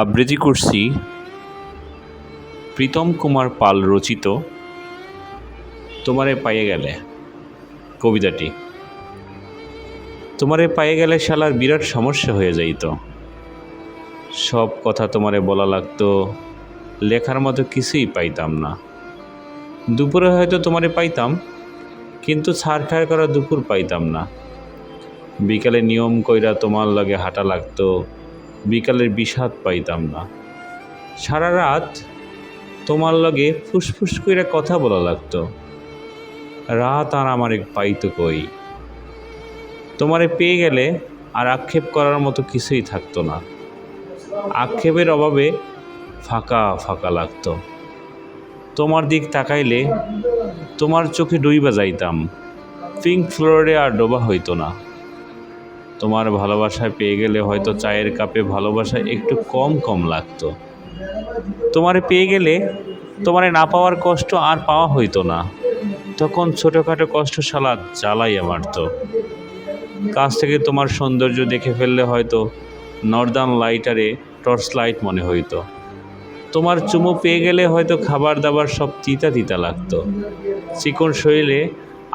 আবৃত্তি করছি। প্রীতম কুমার পাল রচিত। তোমারে পাইয়ে গেলে, কবিতাটি। তোমারে পাইয়ে গেলে শালার বিরাট সমস্যা হয়ে যাইত। সব কথা তোমারে বলা লাগতো, লেখার মতো কিছুই পাইতাম না। দুপুরে হয়তো তোমারে পাইতাম, কিন্তু ছাড় খাড় করা দুপুর পাইতাম না। বিকালে নিয়ম কইরা তোমার লগে হাঁটা লাগতো বিকালের বিষাদ পাইতাম না। সারা রাত তোমার লগে ফুসফুস কইরা কথা বলা লাগতো। রাত আর আমারে পাইতো কই? তোমারে পেয়ে গেলে আর আক্ষেপ করার মতো কিছুই থাকতো না। আক্ষেপের অভাবে ফাঁকা ফাঁকা লাগতো। তোমার দিক তাকাইলে তোমার চোখে ডুইবা যাইতাম। পিঙ্ক ফ্লোরে আর ডোবা হইতো না। তোমার ভালোবাসায় পেয়ে গেলে হয়তো চায়ের কাপে ভালোবাসা একটু কম কম লাগতো। তোমারে পেয়ে গেলে তোমারে না পাওয়ার কষ্ট আর পাওয়া হইতো না। তখন ছোটোখাটো কষ্ট শালা জ্বালাইয়া মারত কাছ থেকে তোমার সৌন্দর্য দেখে ফেললে হয়তো নর্দার্ন লাইটারে টর্চ লাইট মনে হইতো। তোমার চুমু পেয়ে গেলে হয়তো খাবার দাবার সব তিতা তিতা লাগতো। চিকন শরীরে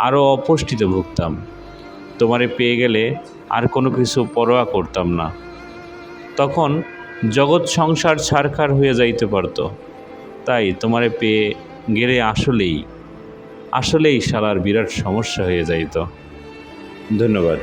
আরও অপুষ্টিতে ভুগতাম। তোমারে পেয়ে গেলে আর কোনো কিছু পরোয়া করতাম না। তখন জগৎ সংসার ছাড়খাড় হয়ে যাইতে পারত। তাই তোমারে পেয়ে গেলে আসলেই আসলেই শালার বিরাট সমস্যা হয়ে যাইত। ধন্যবাদ।